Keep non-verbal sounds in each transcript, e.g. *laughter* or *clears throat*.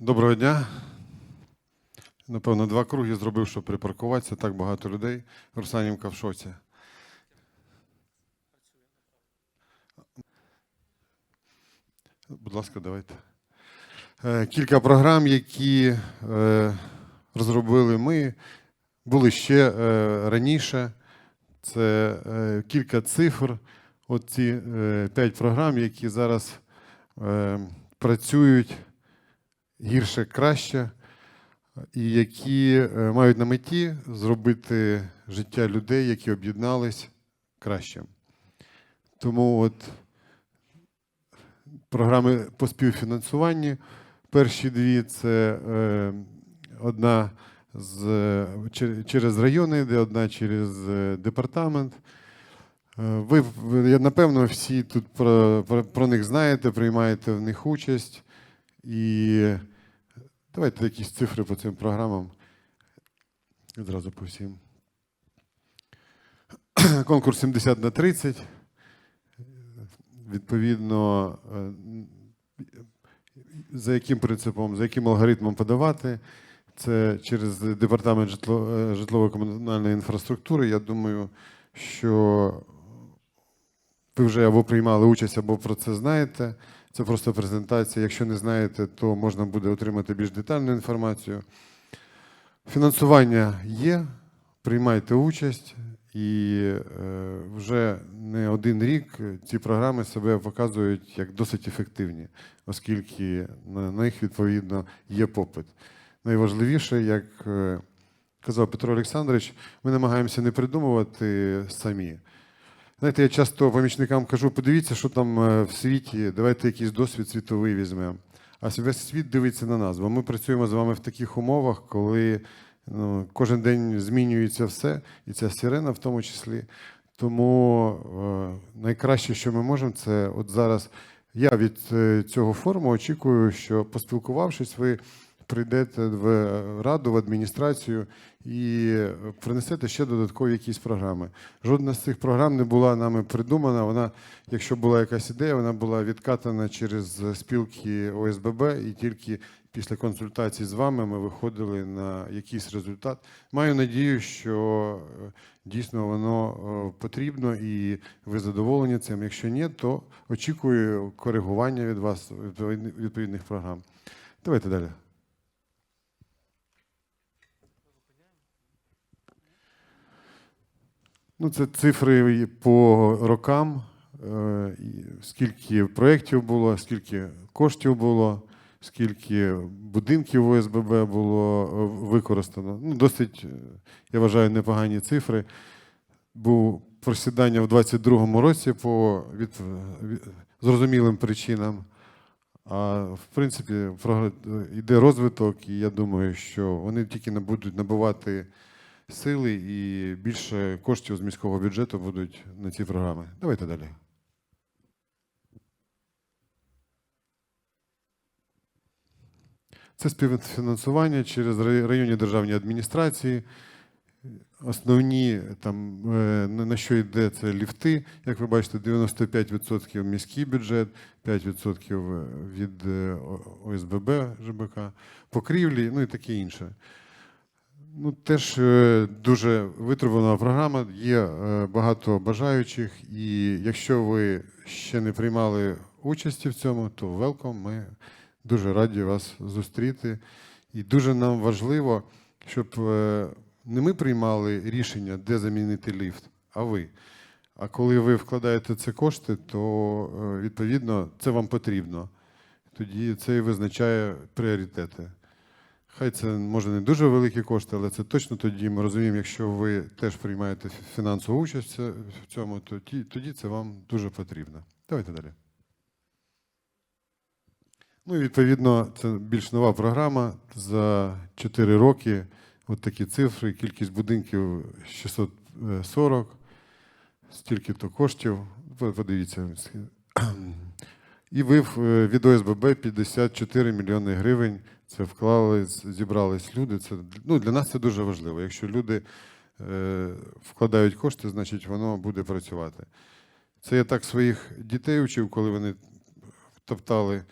Доброго дня. Напевно, два круги зробив, щоб припаркуватися. Так багато людей. Русанівка в шоці. Будь ласка, давайте. Е, Кілька програм, які е, розробили ми, були ще е, раніше. Це кілька цифр. Оці п'ять програм, які зараз працюють гірше краще, і які е, мають на меті зробити життя людей, які об'єднались кращим. Тому от програми по співфінансуванні. Перші дві це е, одна з, через райони, йде, одна через е, департамент. Е, Ви, напевно, всі тут про, про, про них знаєте, приймаєте в них участь. І давайте якісь цифри по цим програмам. Одразу по всім. *clears throat* Конкурс 70 на 30. Відповідно, е, за яким принципом, за яким алгоритмом подавати. Це через департамент е, житлово-комунальної інфраструктури. Я думаю, що ви вже або приймали участь, або про це знаєте. Це просто презентація. Якщо не знаєте, то можна буде отримати більш детальну інформацію. Фінансування є, приймайте участь, і е, вже не один рік ці програми себе показують як досить ефективні, оскільки на них відповідно є попит. Найважливіше, як е, казав Петро Олександрович, ми намагаємося не придумувати самі. Знаєте, я часто помічникам кажу: подивіться, що там е, в світі, давайте якийсь досвід світовий візьмемо. А весь світ дивиться на нас, бо ми працюємо з вами в таких умовах, коли ну, кожен день змінюється все, і ця сирена в тому числі. Тому е, найкраще, що ми можемо, це от зараз. Я від е, цього форуму очікую, що поспілкувавшись, ви прийдете в раду, в адміністрацію і принесете ще додаткові якісь програми. Жодна з цих програм не була нами придумана. Вона, якщо була якась ідея, вона була відкатана через спілки ОСББ, і тільки після консультацій з вами ми виходили на якийсь результат. Маю надію, що е, дійсно воно е, потрібно і ви задоволені цим. Якщо ні, то очікую коригування від вас відповідних- відповідних програм. Давайте далі. Ну, це цифри по рокам, е, скільки проєктів було, скільки коштів було, скільки будинків ОСББ було е, використано. Ну, досить, е, я вважаю, непогані цифри. Був просідання в 2022 році по від, зрозумілим причинам. А в принципі, йде розвиток, і я думаю, що вони тільки будуть набувати сили і більше коштів з міського бюджету будуть на ці програми. Давайте далі. Це співфінансування через районні державні адміністрації. Основні там е, на що йде це ліфти. Як ви бачите, 95% міський бюджет, 5% від е, ОСББ ЖБК, покрівлі, ну і таке інше. Ну, теж е, дуже витривана програма. Є е, багато бажаючих, і якщо ви ще не приймали участі в цьому, то велком. Ми дуже раді вас зустріти. І дуже нам важливо, щоб е, не ми приймали рішення, де замінити ліфт, а ви. А коли ви вкладаєте це кошти, то відповідно це вам потрібно. Тоді це і визначає пріоритети. Хай це може не дуже великі кошти, але це точно тоді ми розуміємо, якщо ви теж приймаєте фінансову участь в цьому, то тоді це вам дуже потрібно. Давайте далі. Ну і відповідно, це більш нова програма. За 4 роки от такі цифри, кількість будинків 640, стільки-то коштів. Подивіться. І ви е, від ОСББ 54 мільйони гривень. Це вклали, зібрались люди. Це ну, для нас це дуже важливо. Якщо люди е, вкладають кошти, значить воно буде працювати. Це я так своїх дітей учив, коли вони топтали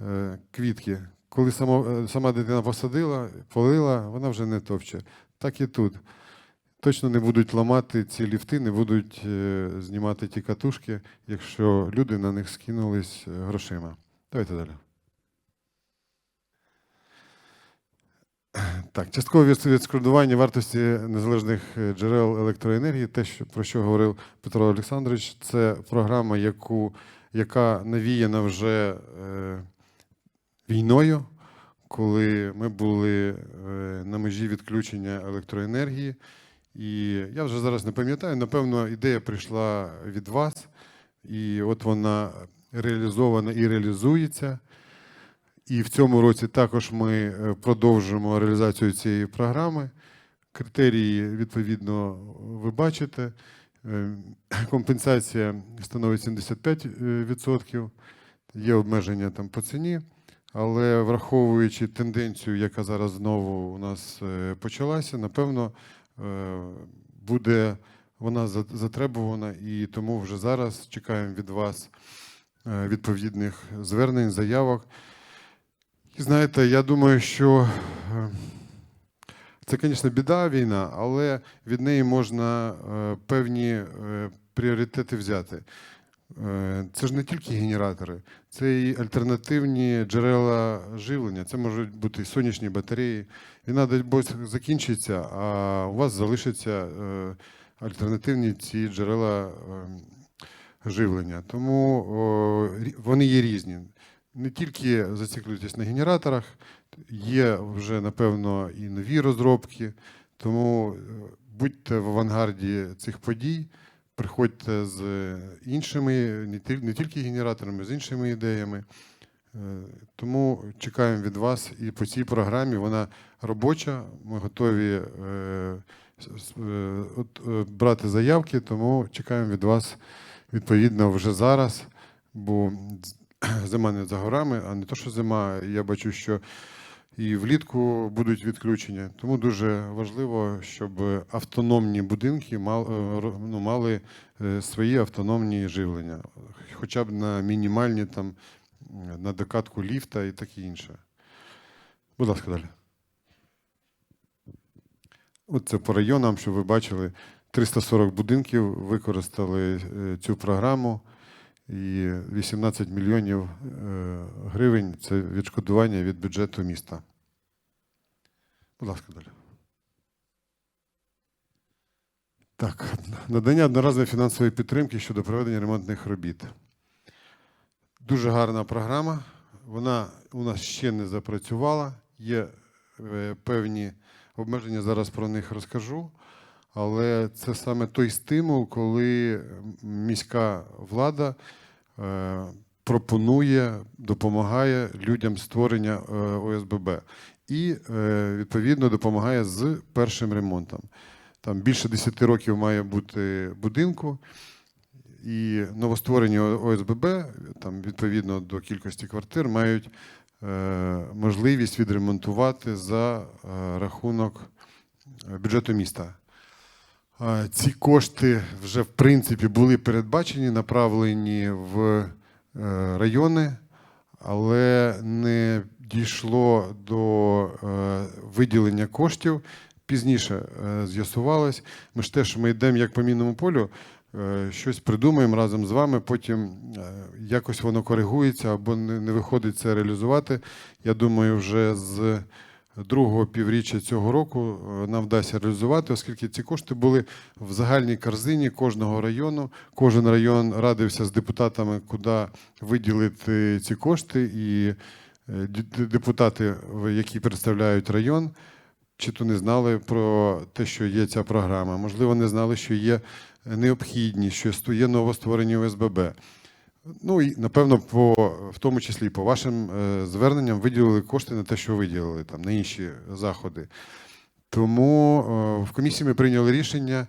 е, квітки коли само, е, сама дитина посадила, полила, вона вже не товче. Так і тут. Точно не будуть ламати ці ліфти, не будуть е, знімати ті катушки, якщо люди на них скинулись е, грошима. Давайте далі. Так, часткове від- відшкодування вартості незалежних е, джерел електроенергії, те, що, про що говорив Петро Олександрович, це програма, яку, яка навіяна вже е, війною, коли ми були е, на межі відключення електроенергії. І я вже зараз не пам'ятаю, напевно, ідея прийшла від вас, і от вона реалізована і реалізується. І в цьому році також ми е, продовжимо реалізацію цієї програми. Критерії, відповідно, ви бачите. Е, Компенсація становить 75%. Є обмеження там по ціні, але враховуючи тенденцію, яка зараз знову у нас е, почалася, напевно, буде вона за- затребувана, і тому вже зараз чекаємо від вас е, відповідних звернень, заявок. І знаєте, я думаю, що е, це, звісно, біда війна, але від неї можна е, певні е, пріоритети взяти. Е, Це ж не тільки генератори, це і альтернативні джерела живлення. Це можуть бути і сонячні батареї. Дай Бог, закінчиться, а у вас залишаться е, альтернативні ці джерела е, живлення. Тому вони є різні. Не тільки зациклюйтесь на генераторах, є вже, напевно, і нові розробки. Тому будьте в авангарді цих подій, приходьте з іншими, не тільки генераторами, з іншими ідеями. Е, Тому чекаємо від вас і по цій програмі. Вона робоча. Ми готові е, е, брати заявки, тому чекаємо від вас відповідно вже зараз. Бо *clears throat* зима не за горами, а не то, що зима. Я бачу, що і влітку будуть відключення. Тому дуже важливо, щоб автономні будинки е, ну, мали е, свої автономні живлення, хоча б на мінімальні там на докатку ліфта і таке інше. Будь ласка, далі. Оце по районам, щоб ви бачили, 340 будинків використали е, цю програму, і 18 мільйонів е, гривень це відшкодування від бюджету міста. Будь ласка, далі. Так, надання одноразової фінансової підтримки щодо проведення ремонтних робіт. Дуже гарна програма. Вона у нас ще не запрацювала. Є е, певні обмеження, зараз про них розкажу. Але це саме той стимул, коли міська влада е, пропонує, допомагає людям створення е, ОСББ і е, відповідно допомагає з першим ремонтом. Там більше 10 років має бути будинку, і новостворені ОСББ, там відповідно до кількості квартир, мають можливість відремонтувати за рахунок бюджету міста. Ці кошти вже в принципі були передбачені, направлені в е, райони, але не дійшло до е, виділення коштів. Пізніше е, з'ясувалось. Ми ж теж ми йдемо як по мінному полю, щось придумаємо разом з вами, потім якось воно коригується або не виходить це реалізувати. Я думаю, вже з другого півріччя цього року е, нам вдасться реалізувати, оскільки ці кошти були в загальній корзині кожного району. Кожен район радився з депутатами, куди виділити ці кошти, і е, депутати, які представляють район, чи то не знали про те, що є ця програма, можливо, не знали, що є необхідність, що є новостворені ОСББ. Ну і напевно, по в тому числі по вашим е, зверненням виділили кошти на те, що виділили там на інші заходи. Тому е, в комісії ми прийняли рішення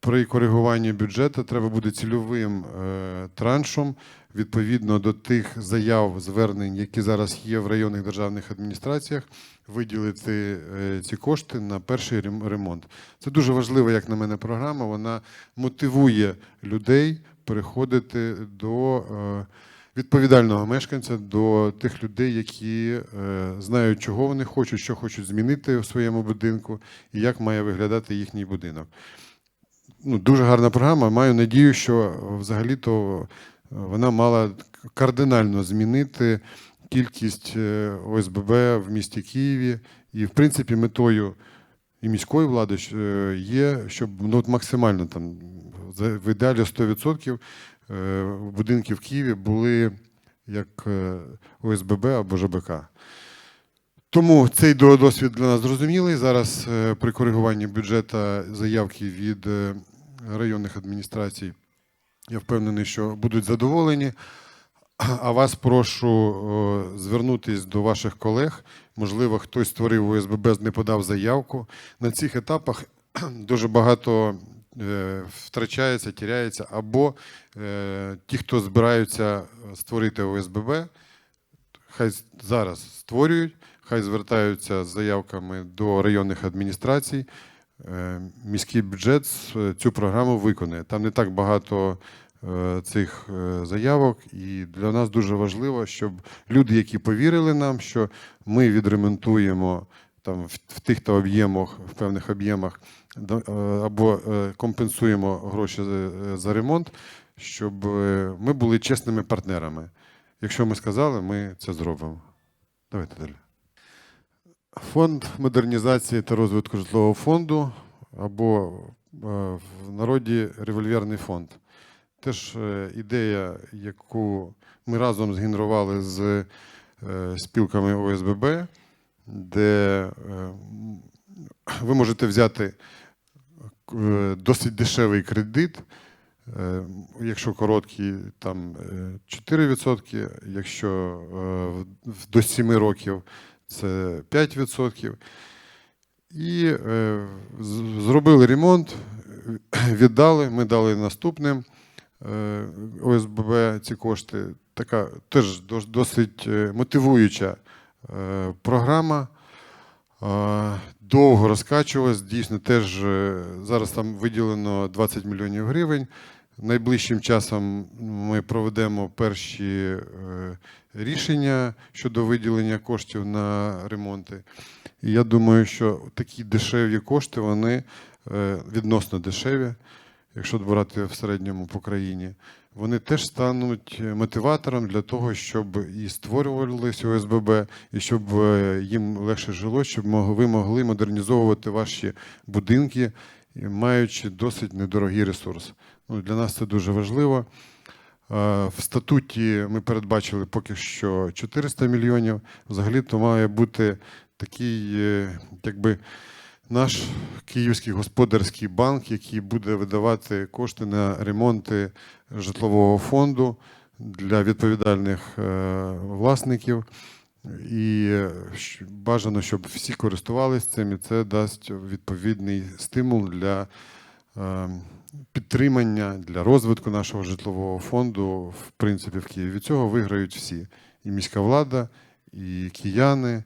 при коригуванні бюджету треба буде цільовим е, траншом відповідно до тих заяв, звернень, які зараз є в районних державних адміністраціях, виділити ці кошти на перший рем- ремонт. Це дуже важлива, як на мене, програма. Вона мотивує людей переходити до е, відповідального мешканця, до тих людей, які е, знають, чого вони хочуть, що хочуть змінити в своєму будинку і як має виглядати їхній будинок. Ну, дуже гарна програма. Маю надію, що взагалі-то е, вона мала кардинально змінити кількість ОСББ в місті Києві. І, в принципі, метою і міської влади е, є, щоб ну, от максимально там в ідеалі 100% е, будинки в Києві були як е, ОСББ або ЖБК. Тому цей досвід для нас зрозумілий. Зараз при коригуванні бюджету заявки від районних адміністрацій, я впевнений, що будуть задоволені. А вас прошу о, звернутись до ваших колег. Можливо, хтось створив ОСББ, не подав заявку. На цих етапах *clears throat* дуже багато е, втрачається, тіряється, або е, ті, хто збираються створити ОСББ, хай зараз створюють, хай звертаються з заявками до районних адміністрацій. Е, Міський бюджет цю програму виконує. Там не так багато цих е, заявок, і для нас дуже важливо, щоб люди, які повірили нам, що ми відремонтуємо там в, тих та об'ємах, в певних об'ємах, е, або е, компенсуємо гроші за, ремонт, щоб е, ми були чесними партнерами. Якщо ми сказали, ми це зробимо. Давайте далі. Фонд модернізації та розвитку житлового фонду або е, в народі револьверний фонд. Теж е, ідея, яку ми разом згенерували з е, спілками ОСББ, де е, ви можете взяти досить дешевий кредит. Якщо короткий, там е, 4%, якщо до 7 років це 5%. І зробили ремонт, віддали, ми дали наступним ОСББ ці кошти. Така теж досить е, мотивуюча е, програма. Е, Довго розкачувалась, дійсно теж е, зараз там виділено 20 мільйонів гривень. Найближчим часом ми проведемо перші е, рішення щодо виділення коштів на ремонти. І я думаю, що такі дешеві кошти, вони е, відносно дешеві, якщо брати в середньому по країні, вони теж стануть мотиватором для того, щоб і створювалися ОСББ, і щоб е, їм легше жило, щоб ви могли модернізовувати ваші будинки, маючи досить недорогий ресурс. Ну, для нас це дуже важливо. Е, В статуті ми передбачили поки що 400 мільйонів. Взагалі то має бути такий, е, якби наш київський господарський банк, який буде видавати кошти на ремонти житлового фонду для відповідальних е, власників. І е, бажано, щоб всі користувалися цим, і це дасть відповідний стимул для е, підтримання, для розвитку нашого житлового фонду, в принципі, в Києві. Від цього виграють всі: і міська влада, і кияни,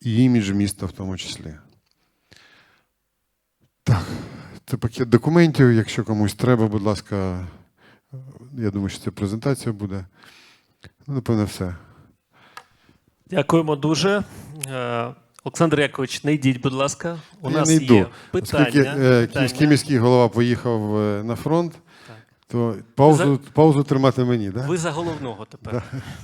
і імідж міста в тому числі. Так, це пакет документів. Якщо комусь треба, будь ласка, я думаю, що це презентація буде. Ну, напевно, все. Дякуємо дуже. Е, Олександр Якович, не йдіть, будь ласка. У Я нас не йду. є питання. Оскільки е, київський міський голова поїхав е, на фронт. То паузу, паузу тримати мені, да? Ви за головного тепер.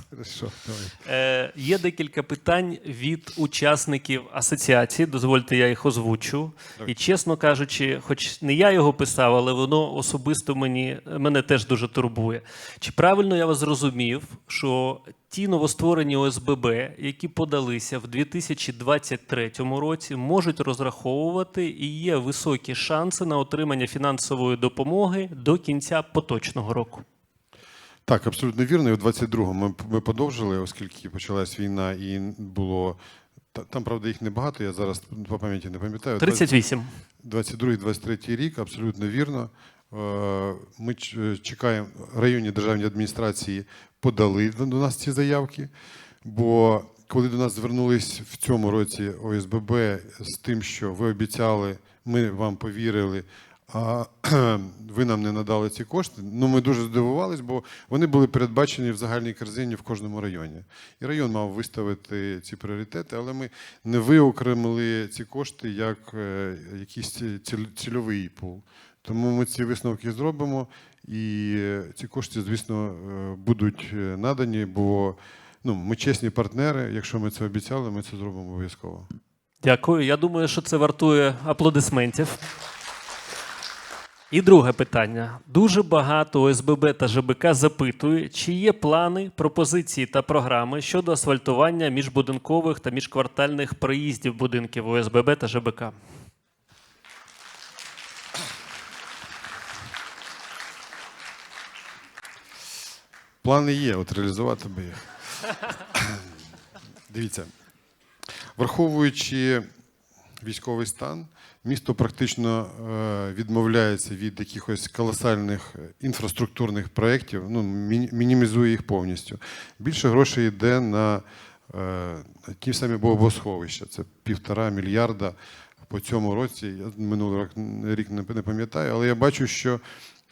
Хорошо, давай. Е, є декілька питань від учасників асоціації. Дозвольте, я їх озвучу. І чесно кажучи, хоч не я його писав, але воно особисто мені мене теж дуже турбує. Чи правильно я вас зрозумів, що ті новостворені ОСББ, які подалися в 2023 році, можуть розраховувати і є високі шанси на отримання фінансової допомоги до кінця поточного року? Так, абсолютно вірно. І у 22-му ми, ми подовжили, оскільки почалась війна і було. та- Там, правда, їх небагато, я зараз по пам'яті не пам'ятаю. 38. 22-23 рік, абсолютно вірно. Е, Ми чекаємо, районні державні адміністрації подали до нас ці заявки. Бо коли до нас звернулись в цьому році ОСББ з тим, що ви обіцяли, ми вам повірили, а *clears throat* ви нам не надали ці кошти. Ну, ми дуже здивувались, бо вони були передбачені в загальній корзині в кожному районі. І район мав виставити ці пріоритети, але ми не виокремили ці кошти як е, якийсь ці- цільовий пул. Тому ми ці висновки зробимо, і е, ці кошти, звісно, е, будуть е, надані, бо ну, ми чесні партнери. Якщо ми це обіцяли, ми це зробимо обов'язково. Дякую. Я думаю, що це вартує аплодисментів. І друге питання. Дуже багато ОСББ та ЖБК запитує, чи є плани, пропозиції та програми щодо асфальтування міжбудинкових та міжквартальних проїздів будинків ОСББ та ЖБК. Плани є, от реалізувати би їх. Дивіться, враховуючи військовий стан, місто практично е, відмовляється від якихось колосальних інфраструктурних проєктів, ну, мінімізує їх повністю. Більше грошей йде на е, ті самі бомбосховища. Це півтора мільярда по цьому році. Я минулий рік, не пам'ятаю, але я бачу, що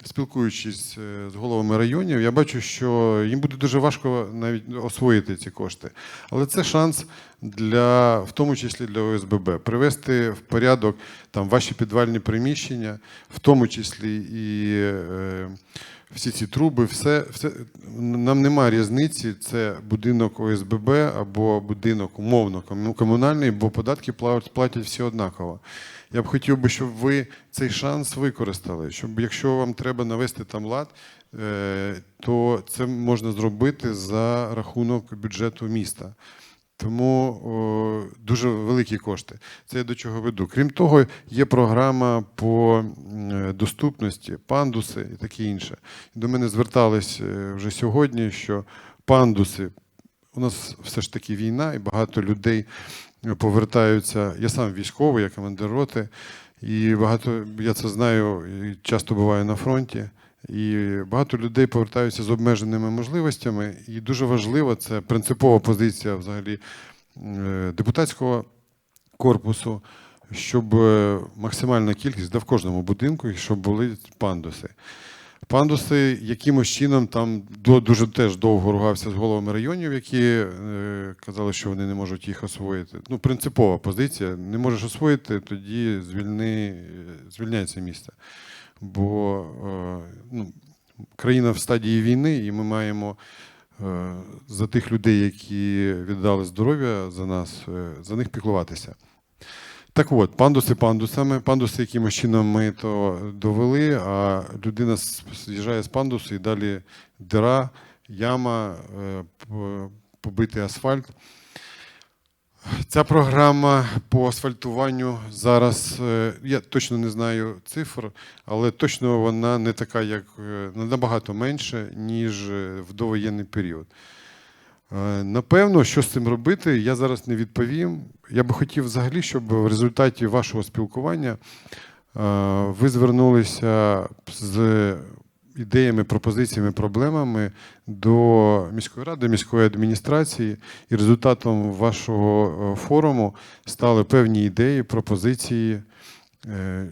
спілкуючись е, з головами районів, я бачу, що їм буде дуже важко навіть освоїти ці кошти. Але це шанс для, в тому числі для ОСББ, привести в порядок там ваші підвальні приміщення, в тому числі і е, всі ці труби, все, все нам немає різниці, це будинок ОСББ або будинок умовно комунальний, бо податки платять, платять всі однаково. Я б хотів би, щоб ви цей шанс використали, щоб якщо вам треба навести там лад, е, то це можна зробити за рахунок бюджету міста. Тому дуже великі кошти. Це я до чого веду. Крім того, є програма по доступності, пандуси і таке інше. До мене звертались е, вже сьогодні, що пандуси у нас все ж таки війна, і багато людей повертаються. Я сам військовий, я командир роти, і багато я це знаю, і часто буваю на фронті. І багато людей повертаються з обмеженими можливостями. І дуже важливо, це принципова позиція взагалі е, депутатського корпусу, щоб е, максимальна кількість, де в кожному будинку, і щоб були пандуси. Пандуси якимось чином там дуже теж довго ругався з головами районів, які е, казали, що вони не можуть їх освоїти. Ну, принципова позиція. Не можеш освоїти, тоді звільни, звільняється місце. Бо е, ну, країна в стадії війни, і ми маємо е, за тих людей, які віддали здоров'я за нас, е, за них піклуватися. Так от, пандуси пандусами. Пандуси якимось чином ми то довели, а людина з'їжджає з пандусу і далі дира, яма, побитий асфальт. Ця програма по асфальтуванню зараз, е, я точно не знаю цифр, але точно вона не така, як е, набагато менше, ніж е, в довоєнний період. Напевно, що з цим робити, я зараз не відповім. Я би хотів взагалі, щоб в результаті вашого спілкування ви звернулися з ідеями, пропозиціями, проблемами до міської ради, міської адміністрації, і результатом вашого е, форуму стали певні ідеї, пропозиції, е,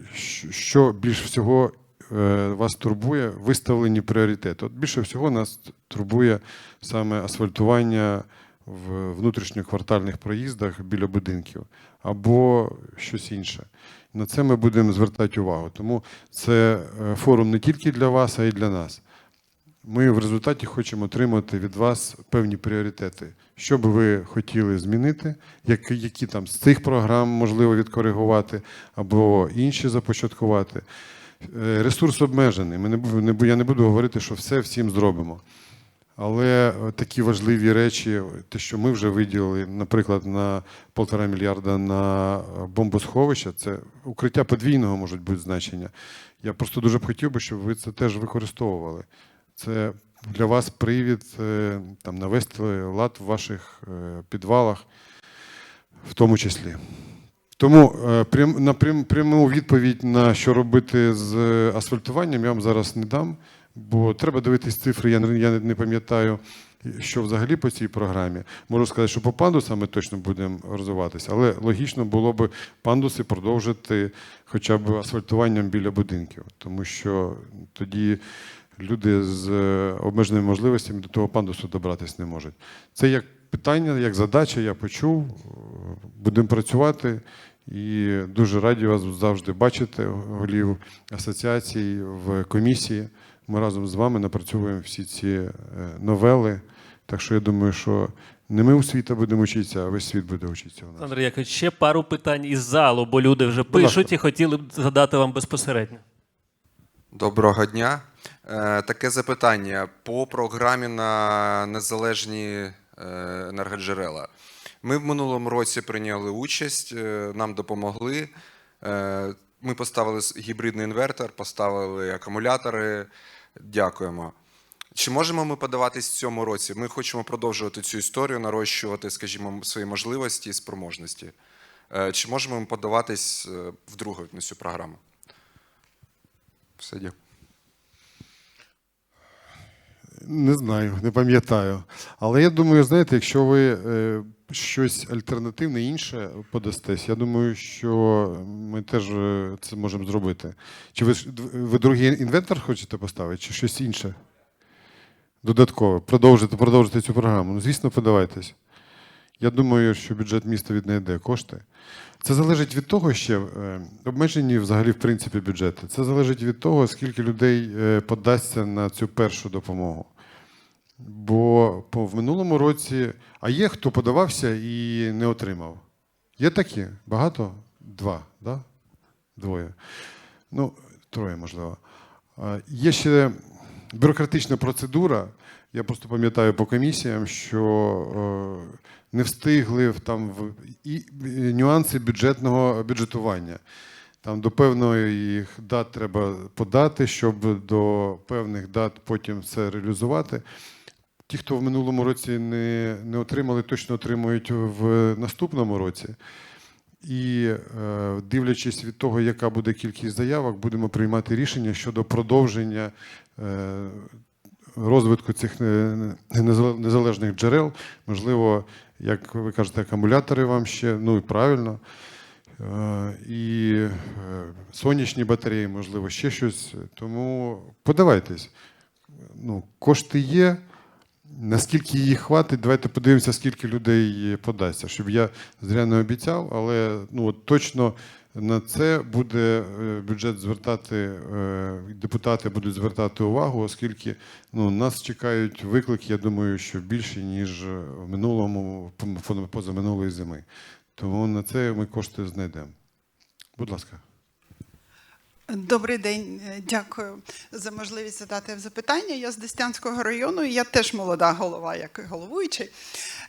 що більш всього е, вас турбує, виставлені пріоритети. От більше всього нас турбує саме асфальтування в внутрішньоквартальних проїздах біля будинків або щось інше. На це ми будемо звертати увагу. Тому це е, форум не тільки для вас, а й для нас. Ми в результаті хочемо отримати від вас певні пріоритети. Що би ви хотіли змінити, які, які там з цих програм можливо відкоригувати, або інші започаткувати. Е, Ресурс обмежений. Ми не, я не буду говорити, що все всім зробимо. Але е, такі важливі речі, те, що ми вже виділили, наприклад, на полтора мільярда на е, бомбосховища, це укриття подвійного можуть бути значення. Я просто дуже б хотів би, щоб ви це теж використовували. Це для вас привід е, там, навести лад в ваших е, підвалах, в тому числі. Тому е, прям, на прям, пряму відповідь на що робити з е, асфальтуванням я вам зараз не дам, бо треба дивитись цифри. Я, не- я не пам'ятаю що взагалі по цій програмі. Можу сказати, що по пандусам ми точно будемо розвиватися, але логічно було б пандуси продовжити хоча б асфальтуванням біля будинків, тому що тоді люди з е, обмеженими можливостями до того пандусу добратися не можуть. Це як питання, як задача, я почув. е, Будемо працювати. І дуже раді вас завжди бачити, голів асоціацій в комісії. Ми разом з вами напрацьовуємо всі ці е, новели. Так що я думаю, що не ми у світа будемо вчитися, а весь світ буде вчитися у нас. Олександр Якович, ще пару питань із залу, бо люди вже Будь ласка. пишуть і хотіли б задати вам безпосередньо. Доброго дня. Е, Таке запитання по програмі на незалежні е, енергоджерела. Ми в минулому році прийняли участь, нам допомогли. Ми поставили гібридний інвертор, поставили акумулятори. Дякуємо. Чи можемо ми подаватись в цьому році? Ми хочемо продовжувати цю історію, нарощувати, скажімо, свої можливості і спроможності. Е, Чи можемо ми подаватись е, вдруге на цю програму? Все, дякую. Не знаю, не пам'ятаю. Але я думаю, знаєте, якщо ви е, щось альтернативне інше подастесь, я думаю, що ми теж е, це можемо зробити. Чи ви, ви другий інвентор хочете поставити, чи щось інше? Додаткове. Продовжити, продовжити цю програму. Ну, звісно, подавайтесь. Я думаю, що бюджет міста віднайде кошти. Це залежить від того, ще е, обмежені взагалі в принципі бюджети. Це залежить від того, скільки людей е, подасться на цю першу допомогу. Бо по, в минулому році, а є хто подавався і не отримав. Є такі? Багато? Два, да? Двоє. Ну, троє, можливо. Є ще бюрократична процедура. Я просто пам'ятаю по комісіям, що е, не встигли там в і і нюанси бюджетного бюджетування. Там до певної дат треба подати, щоб до певних дат потім все реалізувати. Ті, хто в минулому році не, не отримали, точно отримують в наступному році. І е, дивлячись від того, яка буде кількість заявок, будемо приймати рішення щодо продовження е, розвитку цих е, незалежних джерел. Можливо, як ви кажете, акумулятори вам ще, ну і правильно. Е, І е, сонячні батареї, можливо, ще щось. Тому подавайтесь. Ну, кошти є. Наскільки її хватить, давайте подивимося, скільки людей подасться, щоб я зря не обіцяв, але ну, от точно на це буде е, бюджет звертати, е, депутати будуть звертати увагу, оскільки ну, нас чекають виклики, я думаю, що більше, ніж в минулому, позаминулої зими. Тому на це ми кошти знайдемо. Будь ласка. Добрий день, Е, дякую за можливість задати запитання. Я з Дестянського району, і я теж молода голова, як і головуючий.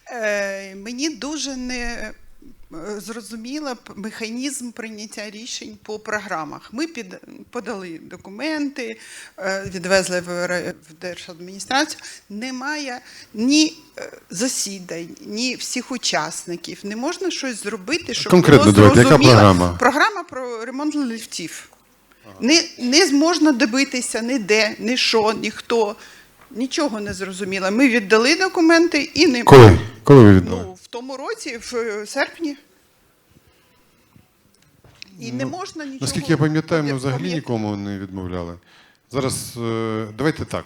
Е, мені дуже не е, зрозуміла механізм прийняття рішень по програмах. Ми під, подали документи, відвезли в, держадміністрацію. Немає ні засідань, ні всіх учасників. Не можна щось зробити, щоб Конкретно було давайте, яка програма? Програма про ремонт ліфтів. Не, не зможна добитися ніде, ні що, ніхто. Нічого не зрозуміло. Ми віддали документи і не Коли? Коли ви віддали? ну, в тому році, в е, серпні. І не можна нічого. Ну, Наскільки я пам'ятаю, ми взагалі нікому не відмовляли. Зараз е, давайте так.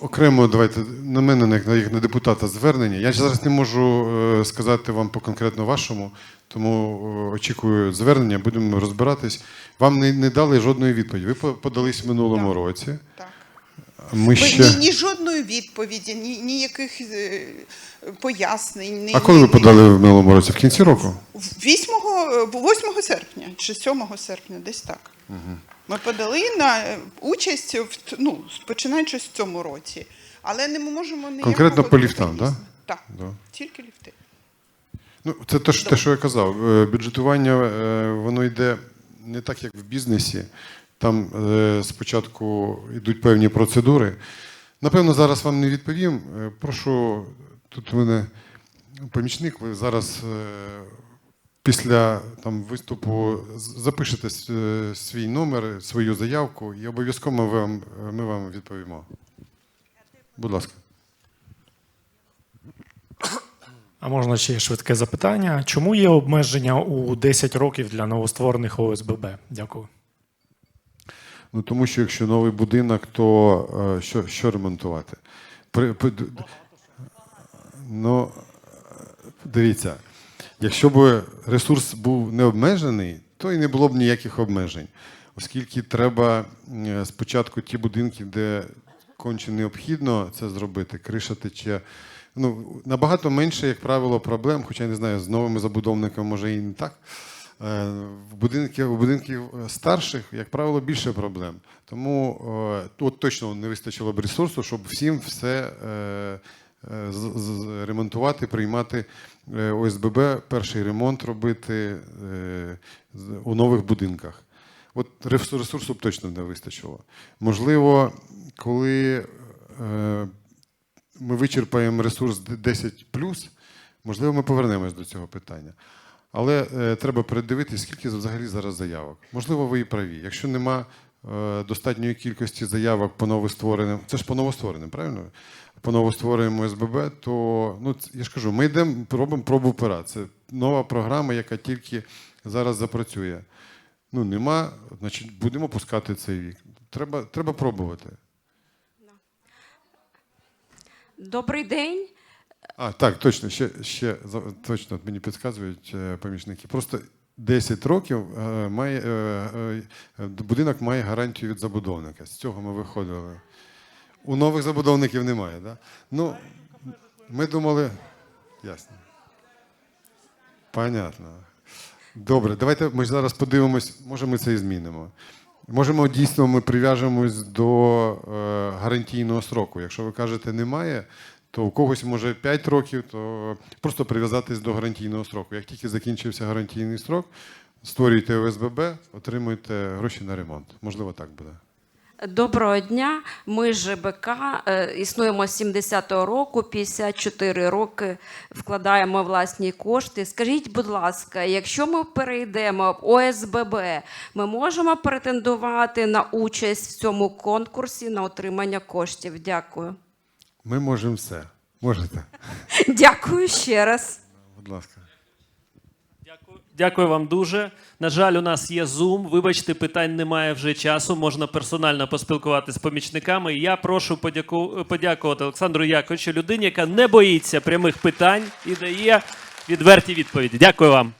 Окремо, давайте на мене, як на, як на депутата, звернення. Я зараз не можу е, сказати вам по конкретно вашому, тому е, очікую звернення, будемо розбиратись. Вам не, не дали жодної відповіді. Ви подались в минулому Так. році. Так. Ми ще... Ні, ні жодної відповіді, ні, ніяких е, пояснень. Ні, А коли ні- ви подали в минулому році? В кінці року? 8, 8 серпня чи 7 серпня, десь так. Ми подали на е, участь в ну, починаючи з цьому році. Але не ми можемо ніякого Конкретно по ліфтам, да? Так, Да. тільки ліфти. Ну, це те, те, що я казав. Е, Бюджетування е, воно йде не так, як в бізнесі. Там спочатку йдуть певні процедури. Напевно, зараз вам не відповім. Прошу, тут у мене помічник, ви зараз після там, виступу запишете свій номер, свою заявку, і обов'язково ми вам, ми вам відповімо. Будь ласка. А можна ще швидке запитання. Чому є обмеження у 10 років для новостворених ОСББ? Дякую. Ну тому що якщо новий будинок, то е, що, що ремонтувати? При, при- ну, дивіться, якщо б ресурс був не обмежений, то і не було б ніяких обмежень. Оскільки треба е, спочатку ті будинки, де конче необхідно це зробити, криша тече. Ну, набагато менше, як правило, проблем, хоча я не знаю, з новими забудовниками може і не так. Е, В будинків, будинків е, старших, як правило, більше проблем. Тому тут точно не вистачило б ресурсу, щоб всім все ремонтувати, приймати е, ОСББ, перший ремонт робити е, у нових будинках. От ресурсу б точно не вистачило. Можливо, коли е, ми вичерпаємо ресурс 10 можливо, ми повернемось до цього питання. Але е, треба передивитися, скільки взагалі зараз заявок. Можливо, ви і праві. Якщо нема е, достатньої кількості заявок по новоствореним, це ж по новоствореним, правильно? По новоствореним ОСББ, то ну, я ж кажу, ми йдемо, робимо пробу пера. Це нова програма, яка тільки зараз запрацює. Ну, нема, значить, будемо пускати цей вік. Треба, треба пробувати. Добрий день. А, так, точно, ще, ще точно мені підказують е, помічники. Просто 10 років е, має, е, е, будинок має гарантію від забудовника. З цього ми виходили. У нових забудовників немає, да? Ну, ми думали. Ясно. Понятно. Добре, давайте ми зараз подивимось, може ми це і змінимо. Можемо дійсно ми прив'яжемось до гарантійного сроку. Якщо ви кажете немає, то у когось може 5 років, то просто прив'язатись до гарантійного сроку. Як тільки закінчився гарантійний срок, створюйте ОСББ, отримуєте гроші на ремонт. Можливо, так буде. Доброго дня. Ми ЖБК е, існуємо з 70-го року, 54 роки вкладаємо власні кошти. Скажіть, будь ласка, якщо ми перейдемо в ОСББ, ми можемо претендувати на участь в цьому конкурсі на отримання коштів? Дякую. Ми можемо все. Можете? Дякую ще раз. Будь ласка. Дякую. Дякую вам дуже. На жаль, у нас є Zoom. Вибачте, питань немає вже часу. Можна персонально поспілкуватися з помічниками. Я прошу подяку... подякувати Олександру Яковичу, людині, яка не боїться прямих питань і дає відверті відповіді. Дякую вам.